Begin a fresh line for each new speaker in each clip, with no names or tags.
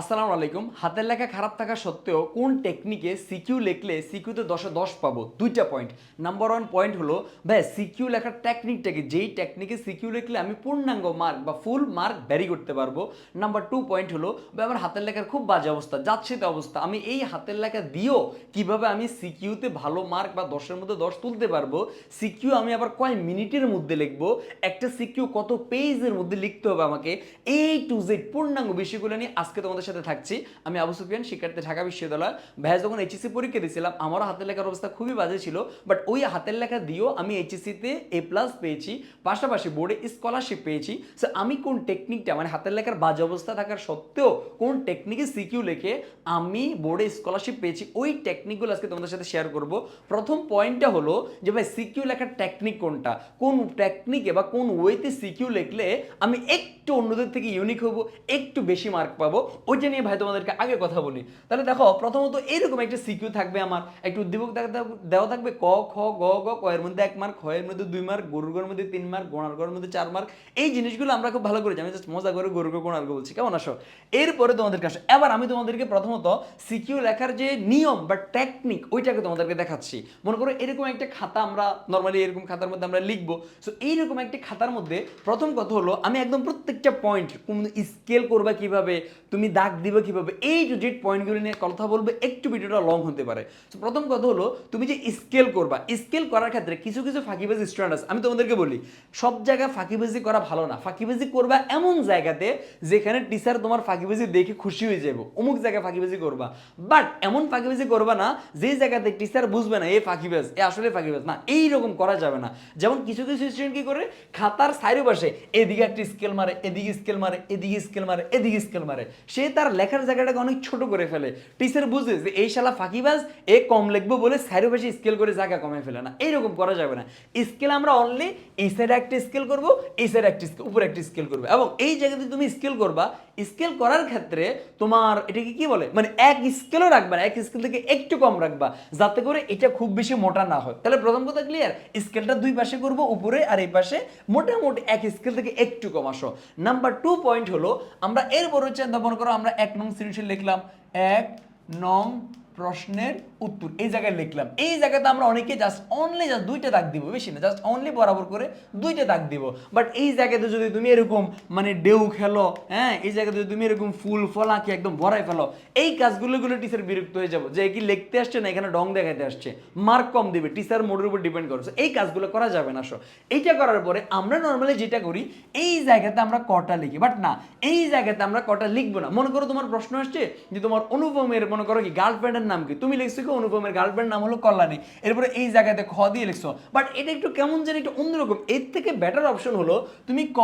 আসসালামু আলাইকুম। হাতের লেখা খারাপ থাকা সত্ত্বেও কোন টেকনিকে সিকিউ লিখলে সিকিউতে দশে দশ পাবো? দুইটা পয়েন্ট নাম্বার ওয়ান পয়েন্ট হলো ভাই সিকিউ লেখার টেকনিকটাকে যেই টেকনিকে সিকিউ লিখলে আমি পূর্ণাঙ্গ মার্ক বা ফুল মার্ক ব্যারি করতে পারব। নাম্বার টু পয়েন্ট হলো ভাই আমার হাতের লেখার খুব বাজে অবস্থা যাচ্ছে তো অবস্থা। আমি এই হাতের লেখা দিয়েও কীভাবে আমি সিকিউতে ভালো মার্ক বা দশের মধ্যে দশ তুলতে পারব? সিকিউ আমি আবার কয় মিনিটের মধ্যে লিখব? একটা সিকিউ কত পেজের মধ্যে লিখতে হবে আমাকে? এই টু জেড পূর্ণাঙ্গ বিষয়গুলো নিয়ে আজকে তোমাদের সাথে থাকছি। আমি আবু সুফিয়ান, শিক্ষার্থী ঢাকা বিশ্ববিদ্যালয়। ভাইয়া, যখন এইচএসসি পরীক্ষা দিয়েছিলাম আমারও হাতের লেখার অবস্থা খুবই বাজে ছিল বাট ওই হাতের লেখা দিয়েও আমি এইচএসসিতে এ প্লাস পেয়েছি, পাশাপাশি বোর্ডে স্কলারশিপ পেয়েছি। সো আমি কোন টেকনিকটা মানে হাতের লেখার বাজে অবস্থা থাকার সত্ত্বেও কোন টেকনিকে সিকিউ লিখে আমি বোর্ডে স্কলারশিপ পেয়েছি, ওই টেকনিকগুলো আজকে তোমাদের সাথে শেয়ার করব। প্রথম পয়েন্টটা হলো যে, ভাই সিকিউ লেখার টেকনিক কোনটা? কোন টেকনিকে বা কোন ওয়েতে সিকিউ লিখলে আমি একটু অন্যদের থেকে ইউনিক হব, একটু বেশি মার্ক পাবো? ওইটা নিয়ে ভাই তোমাদেরকে আগে কথা বলি। তাহলে দেখো, প্রথমত এরকম একটা সিকিউ থাকবে আমার। একটু উদ্দীপক দেওয়া থাকবে ক, খ, গ গ ক এর মধ্যে এক মার্ক খ এর মধ্যে দুই মার্ক, গরুর গর মধ্যে তিন মার্ক, গোনার গর মধ্যে চার মার্ক। এই জিনিসগুলো আমরা খুব ভালো করেছি আমি জাস্ট মজা করে গরু গো গোনার বলছি। কেমন আসো এরপরে তোমাদের কাছে এবার আমি তোমাদেরকে প্রথমত সিকিউ লেখার যে নিয়ম বা টেকনিক ওইটাকে তোমাদেরকে দেখাচ্ছি। মনে করো এরকম একটা খাতা আমরা নর্মালি এরকম খাতার মধ্যে আমরা লিখব। সো এইরকম একটা খাতার মধ্যে প্রথম কথা হলো, আমি একদম প্রত্যেকটা পয়েন্ট স্কেল করবা কীভাবে, তুমি দাগ দিবে কীভাবে? এই টু জেড পয়েন্টগুলো নিয়ে কথা বলবে, একটু ভিডিওটা লং হতে পারে। তো প্রথম কথা হলো, তুমি যে স্কেল করবা স্কেল করার ক্ষেত্রে কিছু কিছু ফাঁকিবাজি আছে। আমি তোমাদেরকে বলি, সব জায়গায় ফাঁকিবাজি করা ভালো না। ফাঁকিবাজি করবা এমন জায়গাতে যেখানে টিচার তোমার ফাঁকিবাজি দেখে খুশি হয়ে যাবে। অমুক জায়গায় ফাঁকিবাজি করবা। বাট এমন ফাঁকিবাজি করবা না, যে জায়গাতে টিচার বুঝবে না, এ ফাঁকিবাজ, এ আসলে ফাঁকিবাজ। না এই রকম করা যাবে না। যেমন কিছু কিছু স্টুডেন্ট কি করে, খাতার সাইডে পাশে এদিকে একটা স্কেল মারে, এদিকে স্কেল মারে, এদিকে স্কেল মারে, এদিকে স্কেল মারে। সে তার লেখার জায়গাটাকে অনেক ছোট করে ফেলে। টিচার বুঝে যে এই শালা ফাঁকিবাজ, এ কম লিখব বলে সাইডে পাশে স্কেল করে জায়গা কমে ফেলে না। এইরকম করা যাবে না। স্কেল আমরা অনলি এই সাইডে একটা স্কেল করব, এই সাইডে একটা উপরে একটা স্কেল করবে। এবং এই জায়গাতে তুমি স্কেল করবা, স্কেল করার ক্ষেত্রে তোমার এটাকে কি বলে? মানে এক স্কেলও রাখবা না, এক স্কেল থেকে একটু কম রাখবা, যাতে করে এটা খুব বেশি মোটা না হয়। তাহলে প্রথম কথা ক্লিয়ার স্কেলটা দুই পাশে করব, উপরে আর এই পাশে মোটামুটি এক স্কেল থেকে একটু কম আসো। নাম্বার টু পয়েন্ট হলো, আমরা এরপর হচ্ছে মনে করো আমরা এক নং সৃজনশীল লিখলাম। এক নং প্রশ্নের উত্তর, এই জায়গায় লিখলাম। এই জায়গাতে আমরা অনেকে জাস্ট অনলি জাস্ট দুইটা দাগ দিব, বেশি না জাস্ট অনলি বরাবর করে দুইটা দাগ দিব। বাট এই জায়গাতে যদি তুমি এরকম মানে ডেউ খেলো হ্যাঁ এই জায়গাতে যদি তুমি এরকম ফুল ফলাকে একদম ভরাই ফেলো, এই কাজগুলো গুলো টিচার বিরক্ত হয়ে যাব। যে কি লিখতে আসছে না, এখানে ডং দেখাতে আসছে। মার্ক কম দিবে টিচার মোডের উপর ডিপেন্ড করছে। এই কাজগুলো করা যাবে না সো এইটা করার পরে আমরা নর্মালি যেটা করি, এই জায়গাতে আমরা কটা লিখি। বাট না, এই জায়গাতে আমরা কটা লিখব না। মনে করো তোমার প্রশ্ন আসছে যে তোমার অনুপমের, মনে করো কি গার্লফ্রেন্ডের নাম কি? তুমি লিখছো কি অনুপমের গার্লফ্রেন্ড নাম হলো কল্যাণী। এরপরে এই জায়গাতে খ দিয়ে লিখছো। বাট এটা একটু কেমন যেন একটু অন্যরকম। এর থেকে বেটার অপশন হলো তুমি ক,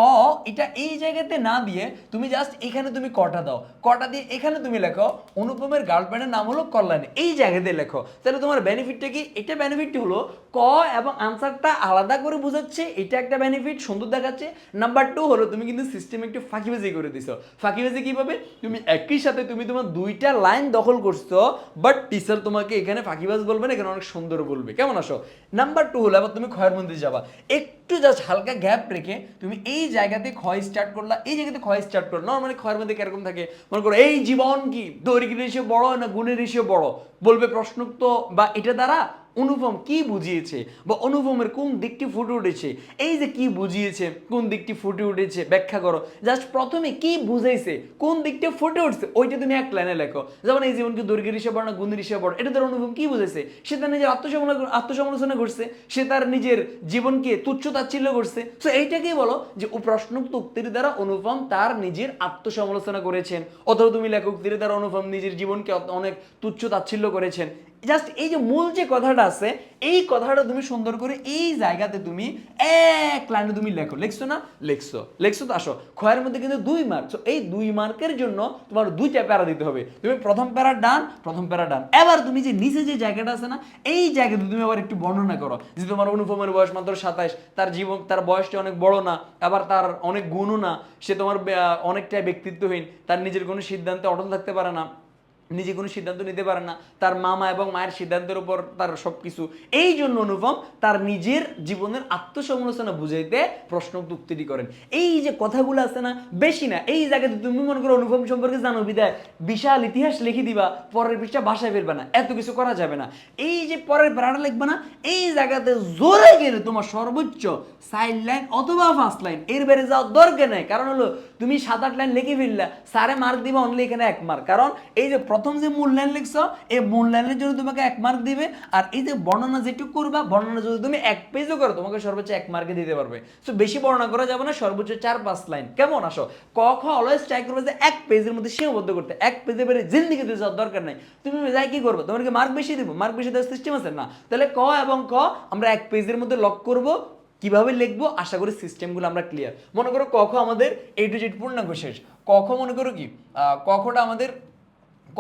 এটা এই জায়গাতে না দিয়ে তুমি জাস্ট এখানে তুমি কটা দাও। কটা দিয়ে এখানে তুমি লেখো, অনুপমের গার্লফ্রেন্ডের নাম হলো কল্যাণী। এই জায়গাতে লেখো। তাহলে তোমার বেনিফিটটা কি? এটা বেনিফিট হলো ক এবং আনসারটা আলাদা করে বোঝাচ্ছে। এটা একটা বেনিফিট সুন্দর দেখাচ্ছে। নাম্বার টু হলো তুমি কিন্তু সিস্টেম একটু ফাঁকিবাজি করে দিছো। ফাঁকিবাজি কীভাবে? তুমি একই সাথে তুমি তোমার দুইটা লাইন দখল করছ বাট টিচার তোমাকে এখানে ফাঁকিবাজ বলবে না এখানে অনেক সুন্দর বলবে। কেমন আসো নাম্বার টু হলো, আবার তুমি ক্ষয়ের মধ্যে যাবা। একটু জাস্ট হালকা গ্যাপ রেখে তুমি এই জায়গাতে ক্ষয় স্টার্ট করলা, এই জায়গাতে ক্ষয় স্টার্ট করল। নর্মালি ক্ষয়ের মধ্যে কীরকম থাকে? মনে করো, এই জীবন কি? দৈর্ঘ্য রেশিও বড় না গুণের রেশিও বড়? বলবে প্রশ্নোক্ত, বা এটা দ্বারা অনুপম কি বুঝিয়েছে বা অনুপমের কোন দিকটি ফুটে উঠেছে? এই যে কি বুঝিয়েছে, কোন দিকটি ফুটে উঠেছে, ব্যাখ্যা করো। জাস্ট প্রথমে কি বুঝাইছে, কোন দিকটা ফুটে উঠছে, ওইটা তুমি এক লাইনে লেখো। যেমন এই জীবনকে দৈর্ঘ্যের হিসেবে বড় না গুণের হিসেবে এটা তার অনুপম কি বুঝেছে সে তার নিজের আত্মসমালোচনা আত্মসমালোচনা করছে, সে তার নিজের জীবনকে তুচ্ছ তাচ্ছিল্য করছে। তো এইটাকেই বলো যে ও প্রশ্নোক্ত উক্তির দ্বারা অনুপম তার নিজের আত্মসমালোচনা করেছেন। অথবা তুমি লেখক উক্তির দ্বারা অনুপম নিজের জীবনকে অনেক তুচ্ছ তাচ্ছিল্য করেছেন। জাস্ট এই যে মূল যে কথাটা আছে, এই কথাটা তুমি সুন্দর করে এই জায়গাতে তুমি এক লাইনে তুমি লেখো। না? তো, আসো। ক্ষয়ের মধ্যে কিন্তু দুই মার্ক এই দুই মার্কের জন্য তোমার দুইটা প্যারা দিতে হবে। তুমি প্রথম প্যারা ডান, প্রথম প্যারা ডান। এবার তুমি যে নিচে যে জায়গাটা আছে না, এই জায়গাতে তুমি আবার একটু বর্ণনা করো। যে তোমার অনুপমের বয়স মাত্র তার জীবন, তার বয়সটা অনেক বড় না, আবার তার অনেক গুণও না, সে তোমার অনেকটাই ব্যক্তিত্বহীন, তার নিজের কোনো সিদ্ধান্তে অটল থাকতে পারে না। নিজে কোনো সিদ্ধান্ত নিতে পারে না, তার মামা এবং মায়ের সিদ্ধান্তের উপর তার সব কিছু এই জন্য অনুপম তার নিজের জীবনের আত্মসমালোচনা বুঝাইতে প্রশ্ন উক্তিটি করেন। এই যে কথাগুলো আছে না, বেশি না, এই জায়গাতে তুমি মনে করো অনুপম সম্পর্কে জানো বিদায়, বিশাল ইতিহাস লিখে দিবা, পরের পৃষ্ঠা বাসায় ফেলবে না, এত কিছু করা যাবে না। এই যে পরের প্যারাটা লিখবে না, এই জায়গাতে জোরে গেলে তোমার সর্বোচ্চ সাইড লাইন অথবা ফার্স্ট লাইন এর বেড়ে যাওয়ার দরকার নেই। কারণ হলো, তুমি সাত আট লাইন লিখে ফেললা সারে মার্ক দিবা অনলি এখানে এক মার্ক কারণ এই যে প্রথম যে মূল লাইন লিখছো এই মূল লাইনের জন্য তোমাকে এক মার্ক দিবে। আর এই যে বর্ণনা যেটুকু করবা বর্ণনা যদি তুমি এক পেজও করো তোমাকে সর্বোচ্চ এক মার্কে দিতে পারবে। তো বেশি বর্ণনা করা যাবে না সর্বোচ্চ চার পাঁচ লাইন কেমন? আসো। ক খ অলওয়েজ ট্রাই করবে যে এক পেজের মধ্যে সীমাবদ্ধ করতে। এক পেজে বেড়ে জিন্দিগি দিয়ে যাওয়ার দরকার নাই। তুমি যাই কি করব? তোমাকে মার্ক বেশি দিব? মার্ক বেশি দেওয়ার সিস্টেম আছে না? তাহলে ক এবং ক আমরা এক পেজের মধ্যে লক করব। কীভাবে লিখব? আশা করি সিস্টেমগুলো আমরা ক্লিয়ার মনে করো ক খ আমাদের এ টু জেড পূর্ণাঙ্গ শেষ। ক খ মনে করো কি? আহ, ক খটা আমাদের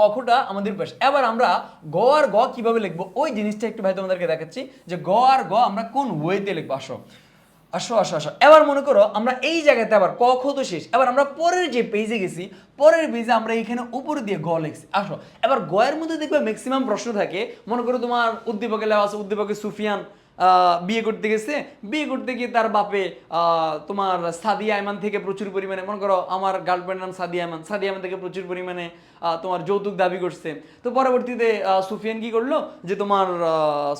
কখটা আমাদের পাশে এবার আমরা গ আর গ কীভাবে লিখব? ওই জিনিসটা একটু ভাই তোমাদেরকে দেখাচ্ছি যে গ আর গ আমরা কোন ওয়েতে লিখব? আসো। আসো আসো আসো। এবার মনে করো আমরা এই জায়গাতে আবার ক, খ তো শেষ। এবার আমরা পরের যে পেজে গেছি, পরের পেজে আমরা এখানে উপর দিয়ে গ লিখছি। আসো। এবার গ এর মধ্যে দেখবে ম্যাক্সিমাম প্রশ্ন থাকে। মনে করো তোমার উদ্দীপকে লেওয়া আছে উদ্দীপকে সুফিয়ান। বিয়ে করতে গেছে। বিয়ে করতে গিয়ে তার বাপে তোমার সাদিয়া আয়মান থেকে প্রচুর পরিমাণে, মনে করো আমার গার্লফ্রেন্ড নাম সাদিয়া আয়মান সাদিয়া আয়মান থেকে প্রচুর পরিমাণে তোমার যৌতুক দাবি করছে। তো পরবর্তীতে সুফিয়ান কি করল? যে তোমার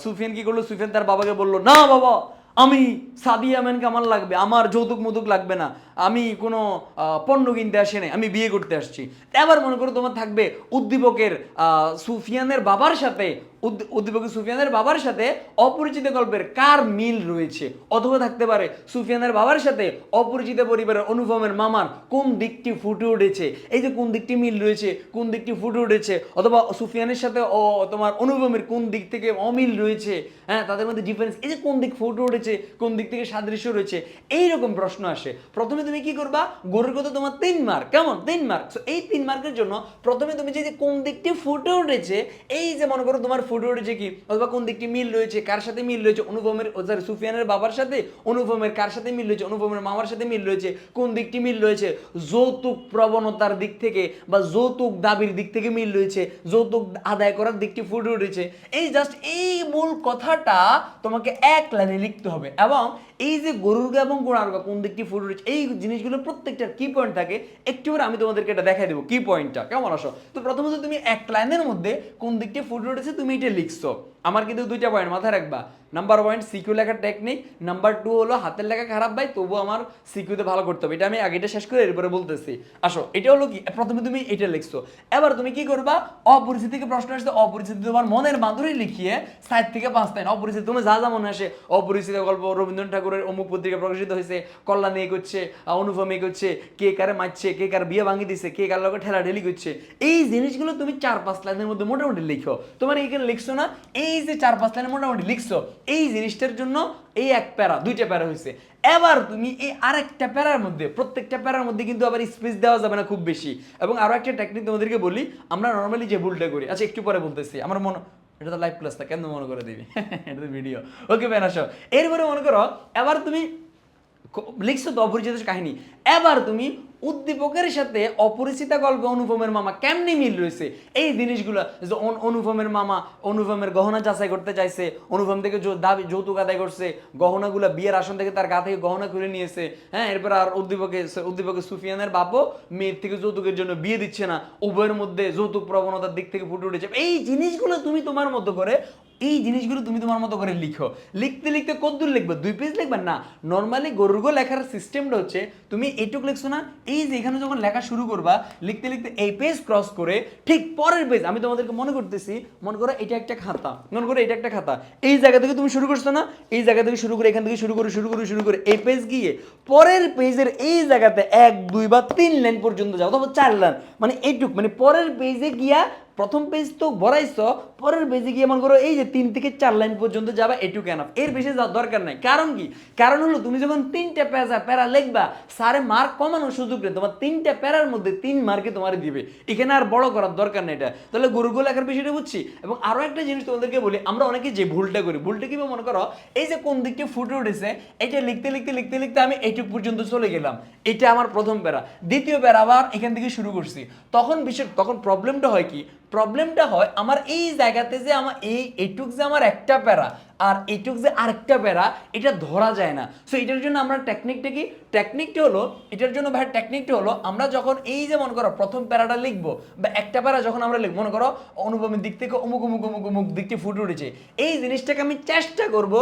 সুফিয়ান কি করল? সুফিয়ান তার বাবাকে বলল, না বাবা, আমি সাদিয়া আয়মানকে আমার লাগবে, আমার যৌতুক মুতুক লাগবে না। আমি কোনো পণ্য কিনতে আসি নাই, আমি বিয়ে করতে আসছি। এবার মনে করো তোমার থাকবে উদ্দীপকের সুফিয়ানের বাবার সাথে উদ্দ- উদ্দীপকের সুফিয়ানের বাবার সাথে অপরিচিত গল্পের কার মিল রয়েছে? অথবা থাকতে পারে সুফিয়ানের বাবার সাথে অপরিচিত পরিবারের অনুপমের মামার কোন দিকটি ফুটে উঠেছে? এই যে কোন দিকটি মিল রয়েছে, কোন দিকটি ফুটে উঠেছে, অথবা সুফিয়ানের সাথে ও তোমার অনুপমের কোন দিক থেকে অমিল রয়েছে হ্যাঁ তাদের মধ্যে ডিফারেন্স এই যে কোন দিক ফুটে উঠেছে, কোন দিক থেকে সাদৃশ্য রয়েছে এই রকম প্রশ্ন আসে। প্রথমে তুমি কি করবা? গরুর কথা তোমার তিন মার্ক কেমন? তিন মার্ক এই তিন মার্কের জন্য প্রথমে তুমি যে কোন দিকটি ফুটে উঠেছে, এই যে মনে করো তোমার ফুটে উঠেছে কি? অথবা কোন দিকটি মিল রয়েছে, কার সাথে মিল রয়েছে? অনুপমের সরি সুফিয়ানের বাবার সাথে? অনুপমের কার সাথে মিল রয়েছে? অনুপমের মামার সাথে মিল রয়েছে? কোন দিকটি মিল রয়েছে? যৌতুক প্রবণতার দিক থেকে বা যৌতুক দাবির দিক থেকে মিল রয়েছে? যৌতুক আদায় করার দিকটি ফুটে উঠেছে। এই জাস্ট এই মূল কথাটা তোমাকে এক লাইনে লিখতে হবে এবং এই যে গরুর গা এবং গোড়ার গা কোন দিকটি ফুটে উঠেছে এই জিনিসগুলো প্রত্যেকটার কি পয়েন্ট থাকে। একটু করে আমি তোমাদেরকে এটা দেখাই দেবো কি পয়েন্টটা কেমন আসো তো প্রথমত তুমি এক লাইনের মধ্যে কোন দিকটি ফুটে উঠেছে তুমি এটা লিখছো। আমার কিন্তু দুইটা পয়েন্ট মাথায় রাখবা। নাম্বার পয়েন্ট সিকিউ লেখার টেকনিক নাম্বার টু হলো হাতের লেখা খারাপ ভাই তবু আমার সিকিউতে ভালো করতে হবে। এটা আমি আগেটা শেষ করে এরপরে বলতেছি। আসো, এটা হলো কি? প্রথমে তুমি এটা লিখছো। এবার তুমি কি করবা? অপরিচিত থেকে প্রশ্ন আসছে, অপরিচিত তোমার মনের মাধুরী লিখিয়ে সাইড থেকে পাঁচ লাইন। অপরিচিত তুমি যা যা মনে আসে, অপরিচিত গল্প, রবীন্দ্রনাথ ঠাকুরের অমুক পত্রিকা প্রকাশিত হয়েছে, কল্যাণ এ করছে অনুপম এ করছে, কে কারে মারছে, কে কার বিয়ে ভাঙি দিছে, কে কার লোকে ঠেলা ঢেলি করছে। এই জিনিসগুলো তুমি চার পাঁচ লাইনের মধ্যে মোটামুটি লিখো। তোমার এখানে লিখছো না, এই যে চার পাঁচ লাইনে মোটামুটি লিখছো, এই জিনিসটার জন্য এই এক প্যারা, দুইটা প্যারা হয়েছে এবার তুমি এই আরেকটা প্যারার মধ্যে, প্রত্যেকটা প্যারার মধ্যে কিন্তু আবার স্পেস দেওয়া যাবে না খুব বেশি। এবং আরও একটা টেকনিক তোমাদেরকে বলি, আমরা নর্মালি যে ভুলটা করি আচ্ছা একটু পরে বলতেছি, আমার মনে, এটা তো লাইভ ক্লাসটা কেন মনে করে দিবি? এটা তো ভিডিও ওকে ব্যান আসো। এরপরে মনে করো, এবার তুমি লিখছো তো অপরিচিত কাহিনী। এবার তুমি উদ্দীপকের সাথে অপরিচিতা গল্পে অনুপমের মামা কেমনি মিল রয়েছে? এই জিনিসগুলো যে অনুপমের মামা অনুপমের গহনা যাচাই করতে চাইছে, অনুপম থেকে দাবি যৌতুক আদায় করছে, গহনাগুলো বিয়ের আসন থেকে তার গা থেকে গহনা খুলে নিয়েছে হ্যাঁ? এরপর আর উদ্দীপকে উদ্দীপকে সুফিয়ানের বাপও মেয়ের থেকে যৌতুকের জন্য বিয়ে দিচ্ছে না, উভয়ের মধ্যে যৌতুক প্রবণতার দিক থেকে ফুটে উঠেছে। এই জিনিসগুলো তুমি তোমার মতো করে এই জিনিসগুলো তুমি তোমার মতো করে লিখো। লিখতে লিখতে কতদূর লিখবে? দুই পেজ লিখবে? না। নর্মালি গরুর্গ লেখার সিস্টেমটা হচ্ছে, তুমি এইটুক লিখছো না এই যে এখানে যখন লেখা শুরু করবা, লিখতে লিখতে এই পেজ ক্রস করে ঠিক পরের পেজ আমি তোমাদেরকে মনে করতেছি, মনে করো এটা একটা খাতা, মনে করো এটা একটা খাতা। এই জায়গা থেকে তুমি শুরু করছ না? এই জায়গা থেকে শুরু করে এখান থেকে শুরু করে শুরু করে শুরু করে এই পেজ গিয়ে পরের পেজের এই জায়গাতে এক, দুই বা তিন লাইন পর্যন্ত যাও, অথবা চার লাইন মানে এইটুক মানে পরের পেজে গিয়া প্রথম পেজ তো বড়াইছ পরের পেজে গিয়ে মনে করো এই যে তিন থেকে চার লাইন পর্যন্ত যাবা, এটুকু এনাফ এর বেশি যাওয়ার দরকার নাই। কারণ কি? কারণ হলো তুমি যখন তিনটা প্যাজা প্যারা লিখবা সারে মার্ক কমানোর সুযোগ নেই, তোমার তিনটা প্যারার মধ্যে তিন মার্কে তোমার দিবে। এখানে আর বড় করার দরকার নেই এটা। তাহলে গুরুগো লেখার বিষয়টা বুঝছি? এবং আরও একটা জিনিস তোমাদেরকে বলি, আমরা অনেকে যে ভুলটা করি, ভুলটা কি মনে করো, এই যে কোন দিকটা ফুটে উঠেছে, এটা লিখতে লিখতে লিখতে লিখতে আমি এইটুক পর্যন্ত চলে গেলাম। এটা আমার প্রথম প্যারা। দ্বিতীয় প্যারা আবার এখান থেকে শুরু করছি। তখন বিষয়, তখন প্রবলেমটা হয় কি? প্রবলেমটা হয় আমার এই জায়গাতে যে আমার এই এটুক যে আমার একটা প্যারা আর এইটুক যে আরেকটা প্যারা, এটা ধরা যায় না। সো এটার জন্য আমরা টেকনিকটা কি? টেকনিকটা হলো, এটার জন্য ভাই টেকনিকটা হলো, আমরা যখন এই যে মনে করো প্রথম প্যারাটা লিখব, বা একটা প্যারা যখন আমরা লিখব, মনে করো অনুপমের দিক থেকে অমুক অমুক অমুক অমুক দিকটি ফুটে উঠেছে। এই জিনিসটাকে আমি চেষ্টা করব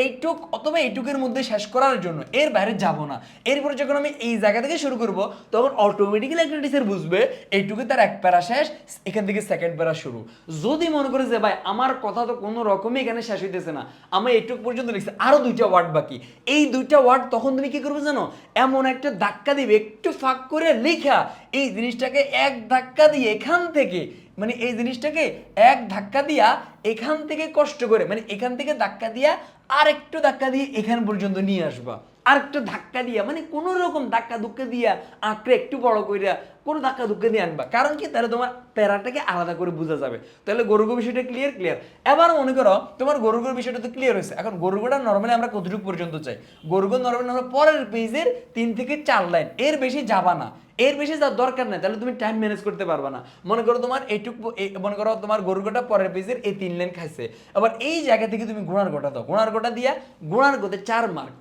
এইটুক অথবা এইটুকের মধ্যে শেষ করার জন্য। এর বাইরে যাব না। এরপরে যখন আমি এই জায়গা থেকে শুরু করব, তখন অটোমেটিক্যালি একটা টিচার বুঝবে, এইটুকু তার এক প্যারা শেষ, এখান থেকে সেকেন্ড প্যারা শুরু। যদি মনে করে যে ভাই, আমার কথা তো কোনো রকমই এখানে শেষ হইতেছে না আমি এইটুক পর্যন্ত লিখছি। আরও দুইটা ওয়ার্ড বাকি। এই দুইটা ওয়ার্ড তখন তুমি কি করবে জানো? এমন একটা ধাক্কা দিবে, একটু ফাঁক করে লেখা এই জিনিসটাকে এক ধাক্কা দিয়ে এখান থেকে মানে এই জিনিসটাকে এক ধাক্কা দিয়া এখান থেকে কষ্ট করে মানে এখান থেকে ধাক্কা দিয়া আর একটু ধাক্কা দিয়ে এখান পর্যন্ত নিয়ে আসবা। আর একটু ধাক্কা দিয়া মানে কোনো রকম ধাক্কা ধুক্কা দিয়া আঁকড়ে একটু বড় কইরা কোনো ধাক্কা ধুক্কা দিয়ে আনবা। কারণ কি? তাহলে তোমার প্যারাটাকে আলাদা করে বোঝা যাবে। তাহলে গরুগো বিষয়টা ক্লিয়ার ক্লিয়ার এবার মনে করো, তোমার গরুগোর বিষয়টা তো ক্লিয়ার হয়েছে। এখন গরুগোটা নর্মালি আমরা কতটুকু পর্যন্ত চাই? গরুগো নর্মালি আমরা পরের পেজের তিন থেকে চার লাইন এর বেশি যাবা না। এর বেশি যার দরকার নাই। তাহলে তুমি টাইম ম্যানেজ করতে পারবা না। মনে করো তোমার এইটুকু মনে করো তোমার গরুগোটা পরের পেজের এই তিন লাইন খাইছে। আবার এই জায়গা থেকে তুমি গুণার গোটা দাও। গুণার গোটা দিয়া গুণার গোতে চার মার্ক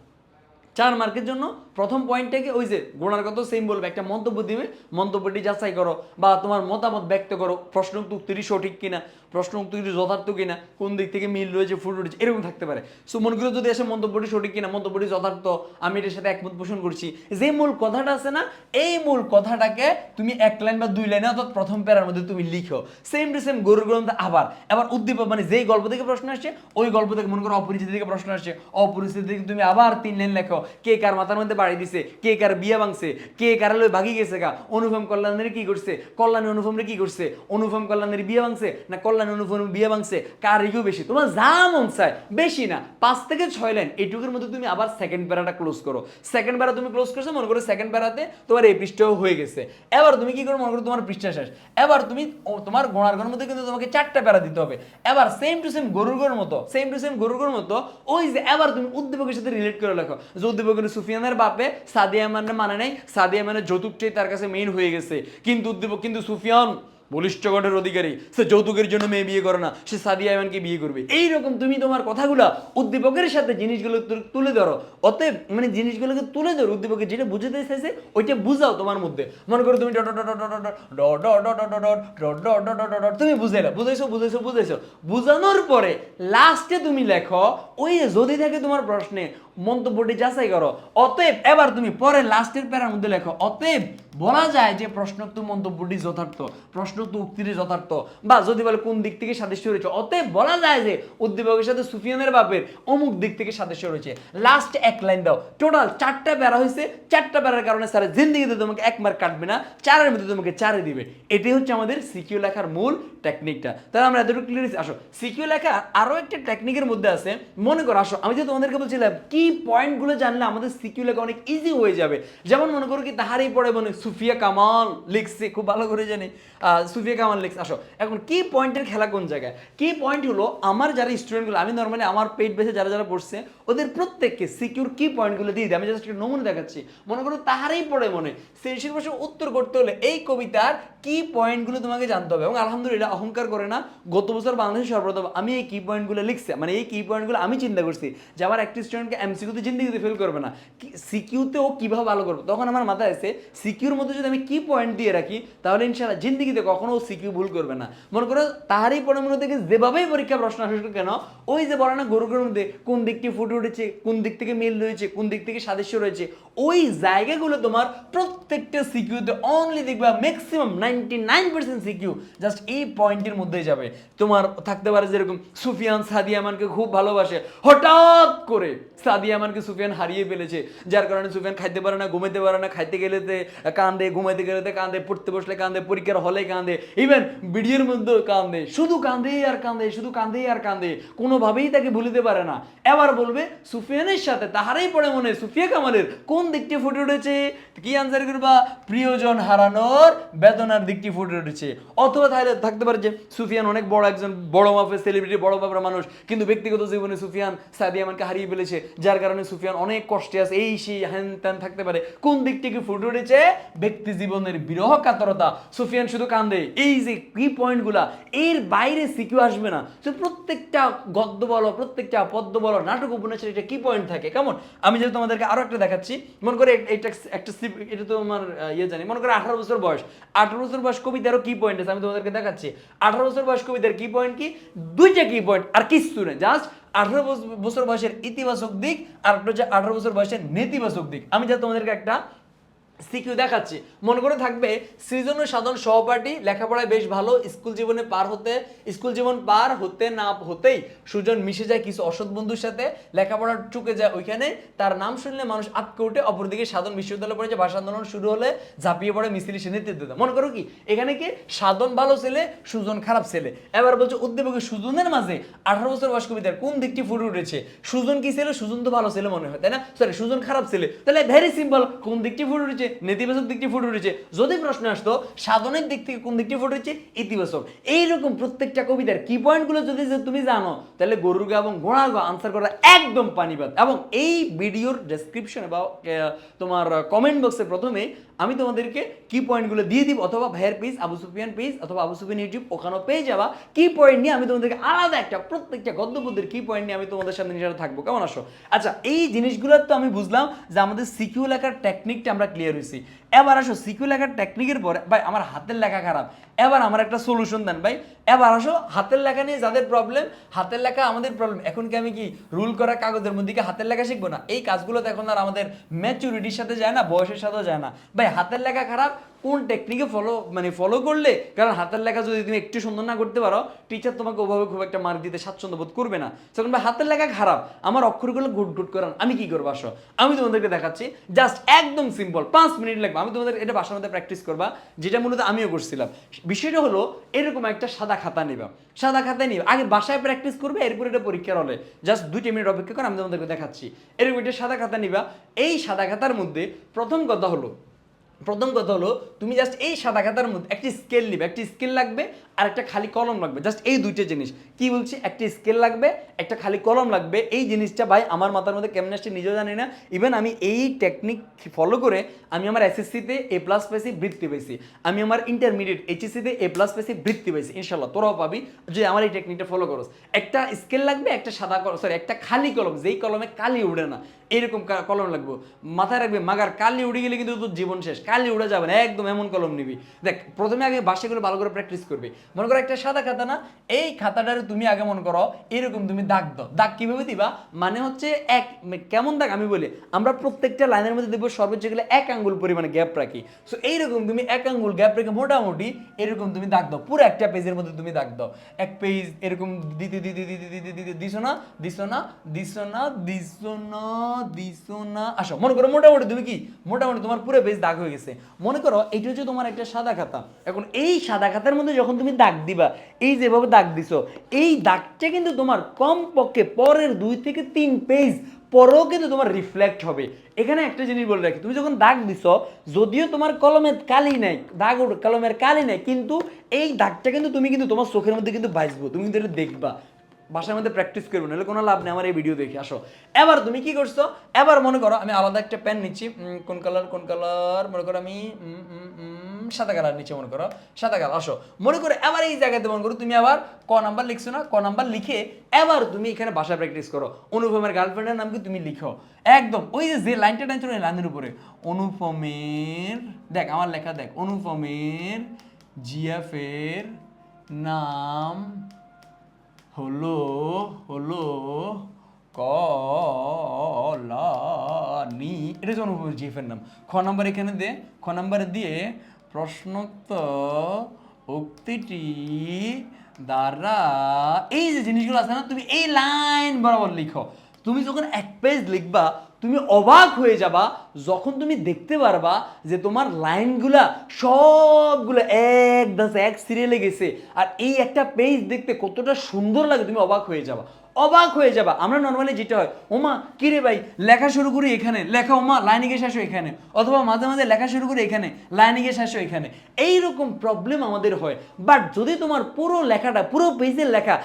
চার মার্কের জন্য প্রথম পয়েন্টটাকে ওই যে গোড়ার কত সেম বলবে একটা মন্তব্য দিবে। মন্তব্যটি যাচাই করো বা তোমার মতামত ব্যক্ত করো। প্রশ্ন উত্তরটি সঠিক কিনা? প্রশ্ন উত্তরটি যথার্থ কিনা? কোন দিক থেকে মিল রয়েছে, ফুল রয়েছে? এরকম থাকতে পারে। সো মনে করো যদি এসে মন্তব্যটি সঠিক কিনা, মন্তব্যটি যথার্থ, আমি এটার সাথে একমত পোষণ করছি। যে মূল কথাটা আছে না, এই মূল কথাটাকে তুমি এক লাইন বা দুই লাইনে অর্থাৎ প্রথম প্যারার মধ্যে তুমি লিখো। সেম টু সেম গরুর গ্রন্থ আবার। আবার উদ্দীপক মানে যেই গল্প থেকে প্রশ্ন আসছে, ওই গল্প থেকে মনে করো অপরিচিত থেকে প্রশ্ন আসছে। অপরিচিত থেকে তুমি আবার তিন লাইন লেখো। কে কার মাথার মধ্যে বাড়ি দিছে, কে কার বিয়ে ভাঙছে, কে কার লই ভাগি গেছে গা, অনুপম কল্যাণের কি করছে, কল্যাণী অনুপমের কি করছে, অনুপম কল্যাণের বিয়ে ভাঙছে না কল্যাণ অনুপম বিয়ে ভাঙছে, কার রিভিউ বেশি? তোমার যা মন চায়, বেশি না, পাঁচ থেকে ছয় লাইন এইটুকুর মধ্যে তুমি আবার সেকেন্ড প্যারাটা ক্লোজ করো। সেকেন্ড প্যারা তুমি ক্লোজ করছ, মনে করো সেকেন্ড প্যারাতে তোমার এই পৃষ্ঠাও হয়ে গেছে। এবার তুমি কি করো, মনে করো তোমার পৃষ্ঠা শেষ। এবার তুমি তোমার গোড়ার ঘরের মধ্যে কিন্তু তোমাকে চারটা প্যারা দিতে হবে। এবার সেম টু সেম গরুর ঘর মতো সেম টু সেম গরুর ঘর মতো, ওই যে এবার তুমি উদ্দীপকের সাথে রিলেট করে লেখো। যে উদ্দীপকের সুফিয়ানের বাপে সাদিয়া মানের মানে নেই সাদিয়া মানের যৌতুকটাই তার কাছে মেইন হয়ে গেছে কিন্তু উদ্দীপক কিন্তু সুফিয়ান বলিষ্ঠগণের অধিকারী সে যৌতুকের জন্য মেয়ে বিয়ে করে না সে সাদিয়া ইমানকে বিয়ে করবে এইরকম তুমি তোমার কথাগুলা উদ্দীপকের সাথে জিনিসগুলো তুলে ধরো অতএব মানে জিনিসগুলোকে তুলে ধরো উদ্দীপকে যেটা বুঝতে চাইছে ওইটা বুঝাও তোমার মধ্যে মনে করো তুমি তুমি বুঝে না বুঝাইছো বুঝাইছো বুঝাইছো বুঝানোর পরে লাস্টে তুমি লেখো ওই যদি থাকে তোমার প্রশ্নে মন্তব্যটি যাচাই করো। অতএব এবার তুমি পরে লাস্টের প্যারার মধ্যে লেখো, অতএব বলা যায় যে প্রশ্নোক্ত মন্তব্যটি যথার্থ, প্রশ্নোক্ত উক্তিটি যথার্থ বা যদি বলে কোন দিক থেকে সাদৃশ্য রয়েছে, অতএব বলা যায় যে উদ্দীপকের সাথে সুফিয়ানের বাপের অমুক দিক থেকে সাদৃশ্য রয়েছে। লাস্ট এক লাইন দাও টোটাল চারটা প্যারা হয়েছে, চারটা প্যারার কারণে স্যার জিন্দিগিতে তোমাকে এক মার্ক কাটবে না, চারের মধ্যে তোমাকে চারে দিবে। এটাই হচ্ছে আমাদের সিকিউ লেখার মূল টেকনিকটা তাহলে আমরা এতটুকু ক্লিয়ার আসো সিকিউ লেখা আরও একটা টেকনিকের মধ্যে আছে। মনে করো, আসো, আমি যে তোমাদেরকে বলছিলাম, কি পয়েন্টগুলো জানলে আমাদের সিকিউ লেখা অনেক ইজি হয়ে যাবে। যেমন মনে করো কি, তাহারই পড়ে মনে সুফিয়া কামাল লিখছে, খুব ভালো করে জানি। সুফিয়া কামাল লিখছে, আসো। এখন কি পয়েন্টের খেলা কোন জায়গায়? কি পয়েন্ট হলো, আমার যারা স্টুডেন্টগুলো আমি নর্মালি আমার পেট বেসে যারা যারা পড়ছে, ওদের প্রত্যেককে সিকিউর কি পয়েন্টগুলো দিয়ে দিই আমি জাস্ট একটা নমুনা দেখাচ্ছি। মনে করো তাহারই পড়ে মনে সৃষ্টির প্রশ্ন উত্তর করতে হলে এই কবিতার কি পয়েন্টগুলো তোমাকে জানতে হবে? এবং আলহামদুলিল্লাহ, অহংকার করে না, গত বছর বাংলাদেশে সর্বপ্রথম আমি এই কি পয়েন্টগুলো লিখছি। মানে এই কি পয়েন্টগুলো আমি চিন্তা করছি যে আমার একটি স্টুডেন্টকে এমসিকিউতে জিন্দিগিতে ফেল করবে না। সিকিউতে ও কীভাবে ভালো করবে? তখন আমার মাথায় আছে সিকিউর মধ্যে যদি আমি কি পয়েন্ট দিয়ে রাখি, তাহলে ইনশাআল্লাহ জিন্দিগিতে কখনো ও সিকিউ ভুল করবে না। মনে করো, তাহারই মনে থেকে যেভাবেই পরীক্ষা, প্রশ্ন আসুক কেন, ওই যে বলে না গরুগুলোর মধ্যে কোন দিকটি ফুটে উঠেছে, কোন দিক থেকে মিল রয়েছে, কোন দিক থেকে সাদৃশ্য রয়েছে, ওই জায়গাগুলো তোমার প্রত্যেকটা সিকিউতে অনলি দেখবা maximum ninety nine percent CQ just এই পয়েন্টের মধ্যেই যাবে। তোমার থাকতে পারে যেরকম সুফিয়ান সাদিয়া আমানকে খুব ভালোবাসে। হঠাৎ করে সাদিয়া আমানকে সুফিয়ান হারিয়ে ফেলেছে, যার কারণে সুফিয়ান খাইতে পারে না, ঘুমাইতে পারে না, খাইতে গেলেতে কান্দে, ঘুমাইতে গেলেতে কান্দে, পড়তে বসলে কান্দে, পরীক্ষার হলে কান্দে ইভেন ভিডিওর মধ্যেও কান্দে, শুধু কান্দে আর কান্দে, শুধু কান্দে আর কান্দে, কোনোভাবেই তাকে ভুলিতে পারে না। এবার বলবে, সুফিয়ানের সাথে তাহারই পড়ে মনে, সুফিয়া কামালের কোন দিকটি ফুটে উঠেছে? কি আনসার করবা? প্রিয়জন হারানোর বেদনার দিকটি ফুটে উঠেছে। অথবা তাহলে থাকতে পারে যে, সুফিয়ান অনেক বড় একজন বড় মাপের সেলিব্রিটি বড় মাপের মানুষ, কিন্তু ব্যক্তিগত জীবনে সুফিয়ান সাদিয়া আমানকে হারিয়ে ফেলেছে যার কারণে সুফিয়ান অনেক কষ্টে আছে, এই সেই হ্যান ত্যান থাকতে পারে। কোন দিকটিকে ফুটে উঠেছে? ব্যক্তি জীবনের বিরহ কাতরতা। সুফিয়ান শুধু কান্দে, এই যে কি পয়েন্টগুলা এর বাইরে সিকিউ আসবে না। প্রত্যেকটা গদ্য বলো, প্রত্যেকটা পদ্য বলো, নাটক উপন্যাসের একটা কি পয়েন্ট থাকে। কেমন? আমি যেহেতু তোমাদেরকে আরও একটা দেখাচ্ছি, মনে করে এটা একটা এটা তো আমার ইয়ে জানি। মনে করে আঠারো বছর বয়স। আঠারো বছর বয়স কবিতারও কি পয়েন্ট আছে, আমি তোমাদেরকে দেখাচ্ছি। আঠারো বছর বয়স কবিতার কি পয়েন্ট কি? দুইটা কি পয়েন্ট আর কিছু নেই। জাস্ট আঠারো বছর বয়সের ইতিবাচক দিক আর একটা হচ্ছে আঠারো বছর বয়সের নেতিবাচক দিক। আমি যা তোমাদেরকে একটা সিকিউ দেখাচ্ছি। মনে করে থাকবে সৃজন সাধন সহপাঠী, লেখাপড়ায় বেশ ভালো, স্কুল জীবনে পার হতে, স্কুল জীবন পার হতে না হতেই সুজন মিশে যায় কিছু অসৎ বন্ধুর সাথে, লেখাপড়া চুকে যায় ওইখানে, তার নাম শুনলে মানুষ আটকে উঠে অপরদিকে সাধন বিশ্ববিদ্যালয়ে পড়েছে ভাষা আন্দোলন শুরু হলে ঝাঁপিয়ে পড়ে মিছিল সে নেতৃত্ব দেয়। মনে করো কি, এখানে কি সাধন ভালো ছেলে, সুজন খারাপ ছেলে। এবার বলছে উদ্দীপকের সুজনের মাঝে আঠারো বছর বয়স কবিতার কোন দিকটি ফুটে উঠেছে? সুজন কি ছেলে? সুজন তো ভালো ছেলে মনে হয়, তাই না? সরি সুজন খারাপ ছেলে। তাহলে ভেরি সিম্পল কোন দিকটি ফুটে উঠেছে? নেতিবাচক দিকটি ফুটে উঠেছে। যদি প্রশ্ন আসতো, সাধনের দিক থেকে কোন দিকটি ফুটে উঠেছে? ইতিবাচক। এইরকম প্রত্যেকটা কবিতার কি পয়েন্টগুলো যদি তুমি জানো, তাহলে গরুর গা এবং ঘোড়ার গা আনসার করা একদম পানিবাদ এবং এই ভিডিওর ডেসক্রিপশনে বা তোমার কমেন্ট বক্সে প্রথমে আমি তোমাদেরকে কি পয়েন্টগুলো দিয়ে দিব, অথবা ভাইয়ের পেজ আবু সুফিয়ান পেজ অথবা আবু সুফিয়ান ইউটিউব ওখানেও পেয়ে যাবা। কি পয়েন্ট নিয়ে আমি তোমাদেরকে আলাদা একটা, প্রত্যেকটা গদ্যপদ্যের কি পয়েন্ট নিয়ে আমি তোমাদের সামনে নিজেরা থাকব। কেমন আসো আচ্ছা এই জিনিসগুলো তো আমি বুঝলাম যে আমাদের সিকিউ লেখার টেকনিকটা আমরা ক্লিয়ার হয়েছি এবার আসো সিকিউ লেখার টেকনিকের পরে, ভাই, আমার হাতের লেখা খারাপ। এবার আমার একটা সলিউশন দেন, ভাই। এবার আসো, হাতের লেখা নিয়ে যাদের প্রবলেম হাতের লেখা আমাদের প্রবলেম এখন কি আমি কি রুল করা কাগজের মধ্যে কি হাতের লেখা শিখব না? এই কাজগুলো তো এখন আর আমাদের ম্যাচুরিটির সাথে যায় না, বয়সের সাথেও যায় না। ভাই, হাতের লেখা খারাপ, কোন টেকনিকে ফলো মানে ফলো করলে? কারণ হাতের লেখা যদি তুমি একটু সুন্দর না করতে পারো টিচার তোমাকে ওভাবে খুব একটা মার্ক দিতে স্বাচ্ছন্দ্য বোধ করবে না। তখন ভাই, হাতের লেখা খারাপ। আমার অক্ষরগুলো গুড গুড করান আমি কি করব, আসো। আমি তোমাদেরকে দেখাচ্ছি। জাস্ট একদম সিম্পল পাঁচ মিনিট লাগবে। আমি তোমাদের এটা বাসার মধ্যে প্র্যাকটিস করবা, যেটা মূলত আমিও করছিলাম। বিষয়টা হলো, এরকম একটা সাদা খাতা নিবা। সাদা খাতায় নিবা। আগে বাসায় প্র্যাকটিস করবে, এরপর এটা পরীক্ষার হলে। জাস্ট দুইটা মিনিট অপেক্ষা করে, আমি তোমাদেরকে দেখাচ্ছি। এরকম একটা সাদা খাতা নিবা। এই সাদা খাতার মধ্যে প্রথম কথা হলো প্রথম কথা হলো, তুমি জাস্ট এই সাদা খাতার মধ্যে একটি স্কেল নিবে, একটি স্কেল লাগবে আর একটা খালি কলম লাগবে জাস্ট এই দুইটা জিনিস। কি বলছি? একটি স্কেল লাগবে, একটা খালি কলম লাগবে। এই জিনিসটা ভাই আমার মাথার মধ্যে কেমন আসছে নিজেও জানি না। ইভেন আমি এই টেকনিক ফলো করে আমি আমার এসএসসিতে এ প্লাস পেয়েছি বৃত্তি পেয়েছি আমি আমার ইন্টারমিডিয়েট এইচএসসিতে এ প্লাস পেয়েছি বৃত্তি পেয়েছি ইনশাল্লাহ তোরাও পাবি যে আমার এই টেকনিকটা ফলো করোস। একটা স্কেল লাগবে, একটা সাদা কলম সরি একটা খালি কলম যেই কলমে কালি উড়ে না, এরকম কলম লাগবে। মাথায় রাখবে, মাগার, কালি উড়ে গেলে কিন্তু তোর জীবন শেষ। কালি উড়ে যাবে না, একদম এমন কলম নিবি। দেখ, প্রথমে আগে বাসাগুলো ভালো করে প্র্যাকটিস করবি। মনে করো একটা সাদা খাতা না, এই খাতাটারে তুমি আগে মনে করো, এরকম তুমি দাগ দাও। দাগ কীভাবে দিবা? মানে হচ্ছে এক মানে কেমন দাগ? আমি বলি, আমরা প্রত্যেকটা লাইনের মধ্যে দেখব সর্বোচ্চ গেলে এক আঙ্গুল পরিমাণে গ্যাপ রাখি। সো এইরকম তুমি এক আঙ্গুল গ্যাপ রেখে মোটামুটি এরকম তুমি দাগ দাও। পুরো একটা পেজের মধ্যে তুমি দাগ দাও। এক পেজ এরকম দিতে দিতে দিতে দিতে দিতে দিছো না দিছো না দিছো না দিছো না দিছো না। আসো, মনে করো মোটামুটি তুমি কি? মোটামুটি তোমার পুরো পেজ দাগ হয়ে গেছে। মনে করো এইটা হচ্ছে তোমার একটা সাদা খাতা, এখন এই সাদা খাতার মধ্যে যখন তুমি দাগ দিবা, এই যেভাবে দাগ দিছো, এই দাগটা কিন্তু তোমার কমপক্ষে পরের দুই থেকে তিন পেজ পরেও কিন্তু তোমার রিফ্লেক্ট হবে। এখানে একটা জিনিস বলে রাখি, তুমি যখন দাগ দিছো, যদিও তোমার কলমের কালি নাই, দাগ কলমের কালি নাই, কিন্তু এই দাগটা কিন্তু তুমি কিন্তু তোমার চোখের মধ্যে কিন্তু বাঁচবো তুমি কিন্তু এটা দেখবা। বাসার মধ্যে প্র্যাকটিস করব, নাহলে কোনো লাভ নেই, আমার এই ভিডিও দেখে, আসো। এবার তুমি কি করছ? এবার মনে করো, আমি আলাদা একটা পেন নিচ্ছি কোন কালার কোন কালার মনে করো আমি সাদা কালার নিচে মনে করো, সাদা কালার আসো। মনে করো এবার এই জায়গাতে মনে করো তুমি আবার ক নাম্বার লিখছো না, ক নাম্বার লিখে এবার তুমি এখানে ভাষা প্র্যাকটিস করো। অনুপমের গার্লফ্রেন্ডের নাম কি তুমি লিখো। একদম, ওই যে যে লাইনটা টানছো ওই লাইনের উপরে। অনুপমের, দেখ, আমার লেখা দেখ, অনুপমের, জিয়াফের নাম হলো হলো, কলানি। এটা অনুপম জিএফের নাম। খ নাম্বার এখানে দে, খ নাম্বারে দিয়ে প্রশ্নোক্ত উক্তিটি দ্বারা এই যে জিনিসগুলো আছে না, তুমি এই লাইন বরাবর লিখো। তুমি যখন এক পেজ লিখবা, তুমি অবাক হয়ে যাবা যখন তুমি দেখতে পারবা যে তোমার লাইনগুলা সবগুলো এক দাসে এক সিরিয়ালে গেছে, আর এই একটা পেজ দেখতে কতটা সুন্দর লাগে, তুমি অবাক হয়ে যাবা। অবাক হয়ে যাবা। আমরা নর্মালি যেটা হয়, ওমা, কিরে ভাই, লেখা শুরু করি এখানে, লেখা, ওমা লাইনে গিয়ে শেষ এখানে, অথবা মাঝে মাঝে লেখা শুরু করি এখানে লাইনে গিয়ে শেষ এখানে। এইরকম প্রবলেম আমাদের হয়। বাট যদি তোমার পুরো লেখাটা, পুরো পেজের লেখা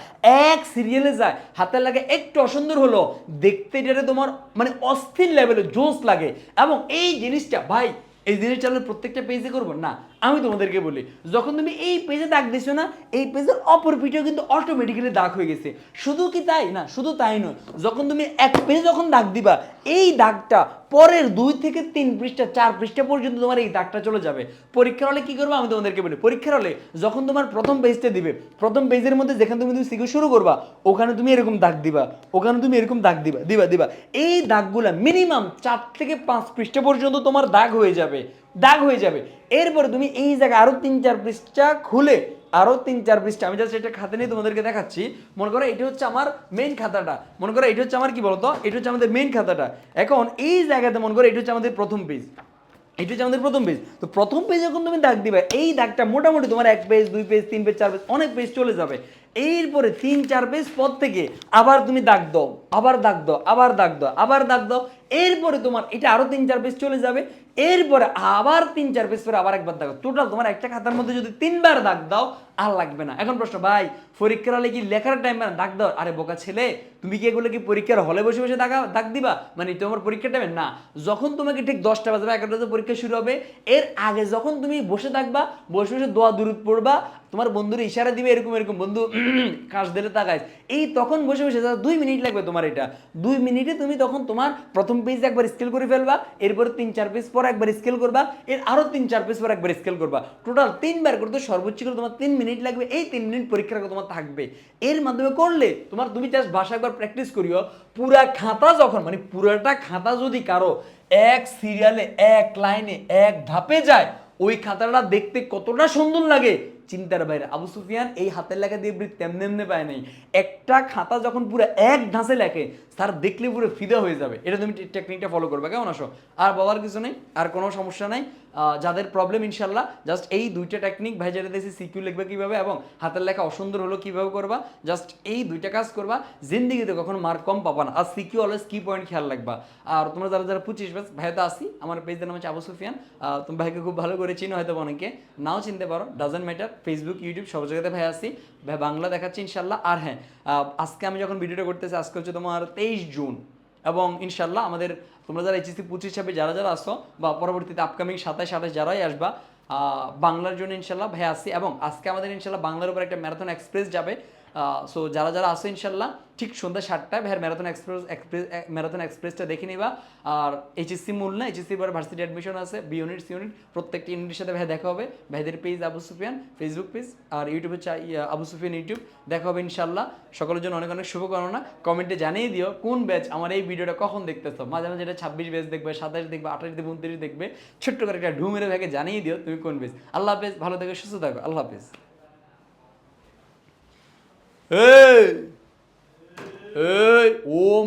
এক সিরিয়ালে যায়, হাতের লাগে একটু অসুন্দর হলো, দেখতে যেটা তোমার মানে অস্থির লেভেলে জোস লাগে। এবং এই জিনিসটা ভাই এই জিনিসটা প্রত্যেকটা পেজে করব না। আমি তোমাদেরকে বলি, যখন তুমি এই পেজে দাগ দিছো না, এই পেজের অপর পিঠেও কিন্তু অটোমেটিক্যালি দাগ হয়ে গেছে। শুধু কি তাই? না, শুধু তাই নয়। যখন তুমি এক পেজে যখন দাগ দিবা, এই দাগটা পরের দুই থেকে তিন পৃষ্ঠা, চার পৃষ্ঠা পর্যন্ত তোমার এই দাগটা চলে যাবে। পরীক্ষার হলে কি করব? আমি তোমাদেরকে বলি, পরীক্ষার হলে যখন তোমার প্রথম পেজটা দিবে, প্রথম পেজের মধ্যে যেখানে তুমি তুমি শিখে শুরু করবা, ওখানে তুমি এরকম দাগ দিবা, ওখানে তুমি এরকম দাগ দিবা দিবা দিবা। এই দাগগুলা মিনিমাম চার থেকে পাঁচ পৃষ্ঠা পর্যন্ত তোমার দাগ হয়ে যাবে। দাগ হয়ে যাবে। এরপরে তুমি এই জায়গায় আরও তিন, চার পৃষ্ঠা খুলে আরও তিন, চার পৃষ্ঠা, আমি জাস্ট এটা খাতা নিয়ে তোমাদেরকে দেখাচ্ছি। মনে করো এটা হচ্ছে আমার মেইন খাতাটা। মনে করো এটা হচ্ছে আমার কি বলতো? এটা হচ্ছে আমাদের মেইন খাতাটা। এখন এই জায়গাতে মনে করো এটা হচ্ছে আমাদের প্রথম পেজ এটা হচ্ছে আমাদের প্রথম পেজ তো প্রথম পেজ যখন তুমি দাগ দিবে, এই দাগটা মোটামুটি তোমার এক পেজ দুই পেজ তিন পেজ চার পেজ অনেক পেজ চলে যাবে। এরপরে তিন, চার পেজ পর থেকে আবার তুমি দাগ দাও, আবার দাগ দাও, আবার দাগ দাও, আবার দাগ দাও। এরপরে তোমার এটা আরও তিন, চার পেজ চলে যাবে। এরপরে আবার তিন, চার পেজ পরে আবার একবার দাগ টোটাল তোমার একটা খাতার মধ্যে যদি তিনবার দাগ দাও, আর লাগবে না। এখন প্রশ্ন, ভাই, পরীক্ষার হলে কি লেখার টাইম না দাগ দাও? আরে বোকা ছেলে, তুমি কি এগুলো কি পরীক্ষার হলে বসে বসে দাগা, দাগ দিবা? মানে তোমার পরীক্ষার টাইমে না। যখন তোমাকে ঠিক দশটা বাজে বা এগারোটাতে পরীক্ষা শুরু হবে, এর আগে যখন তুমি বসে থাকবা, বসে বসে দোয়া দূরত পড়বা, তোমার বন্ধুর ইশারা দিবে এরকম এরকম, বন্ধু, কাজ দিলে তাকায় এই তখন বসে বসে দুই মিনিট লাগবে তোমার এটা। দুই মিনিটে তুমি তখন তোমার প্রথম পেজ একবার স্কেল করে ফেলবা, এরপর তিন, চার পেজ পর একবার স্কেল করবা, এর আরও তিন, চার পেজ পর একবার স্কেল করবা। টোটাল তিনবার করতে সর্বোচ্চ করে তোমার তিন মিনিট লাগবে, এই তিন মিনিট পরীক্ষার তোমার থাকবে। এর মাধ্যমে করলে তোমার তুমি জাস্ট ভাষা একবার প্র্যাকটিস করিও, পুরা খাতা যখন মানে পুরাটা খাতা যদি কারও এক সিরিয়ালে এক লাইনে এক ধাপে যায়, ওই খাতাটা দেখতে কতটা সুন্দর লাগে চিন্তার বাইরে। আবু সুফিয়ান এই হাতের লেখা দিয়ে বৃত্তি তেমনি এমনি পায় নাই। একটা খাতা যখন পুরো এক ধাঁচে লেখে, স্যার দেখলে পুরো ফিদা হয়ে যাবে। এটা তুমি টেকনিকটা ফলো করবে। কেমন আসো আর বলার কিছু নেই, আর কোনো সমস্যা নাই। যাদের প্রবলেম ইনশাল্লাহ জাস্ট এই দুইটা টেকনিক ভাই যেটা দেখছি সিকিউ লিখবে কীভাবে এবং হাতের লেখা অসুন্দর হলো কীভাবে করবা জাস্ট এই দুইটা কাজ করবা, জিন্দিগিতে কখনো মার্ক কম পাবা না। আর সিকিউ অলওয়েজ কি পয়েন্ট খেয়াল রাখবা। আর তোমরা যারা যারা পঁচিশ ব্যাস ভাই তো আসি আমার পেজের নাম হচ্ছে আবু সুফিয়ান। তুমি ভাইকে খুব ভালো করে চিনো হয়তো অনেকে। নাও চিনতে পারো ডাজেন্ট ম্যাটার ফেসবুক ইউটিউব সব জায়গাতে ভাই আসি ভাই বাংলা দেখাচ্ছি ইনশাল্লাহ। আর হ্যাঁ আজকে আমি যখন ভিডিওটা করতেছি, আজকে হচ্ছে তোমার তেইশ জুন। এবং ইনশাল্লাহ আমাদের তোমরা যারা এইচএসসি পঁচিশ হিসাবে যারা যারা আসো বা পরবর্তীতে আপকামিং সাতাশ, আঠাশ যারাই আসবা বাংলার জন্য ইনশাল্লাহ ভাই আসি এবং আজকে আমাদের ইনশাল্লাহ বাংলার উপর একটা ম্যারাথন এক্সপ্রেস যাবে। সো যারা যারা আসো ইনশাল্লাহ, ঠিক সন্ধ্যা সাতটায় ভাইয়ের ম্যারাথন এক্সপ্রেস ম্যারাথন এক্সপ্রেসটা দেখে নিবা। আর এইচএসসি মূল না এইচএসসি পরে ভার্সিটি অ্যাডমিশন আছে বি ইউনিট সি ইউনিট প্রত্যেকটি ইউনিটের সাথে ভাই দেখা হবে। ভাইদের page Abu Sufian Facebook page আর ইউটিউবে আবু সুফিয়ান ইউটিউব দেখা হবে ইনশাল্লাহ। সকলের জন্য অনেক অনেক শুভকামনা। কমেন্টে জানিয়ে দিও কোন ব্যাচ আমার এই ভিডিওটা কখন দেখতেছো। মাঝে মাঝে এটা ছাব্বিশ ব্যাচ দেখবে, সাতাশ দেখবে, আঠাশ দেখবে, উনত্রিশ দেখবে। ছোট্ট করে একটা ঢু ভাগে জানিয়ে দিও তুমি কোন ব্যাচ আল্লাহ হাফেজ, ভালো থেকো, সুস্থ থাকো, আল্লাহ হাফেজ। এই এই ও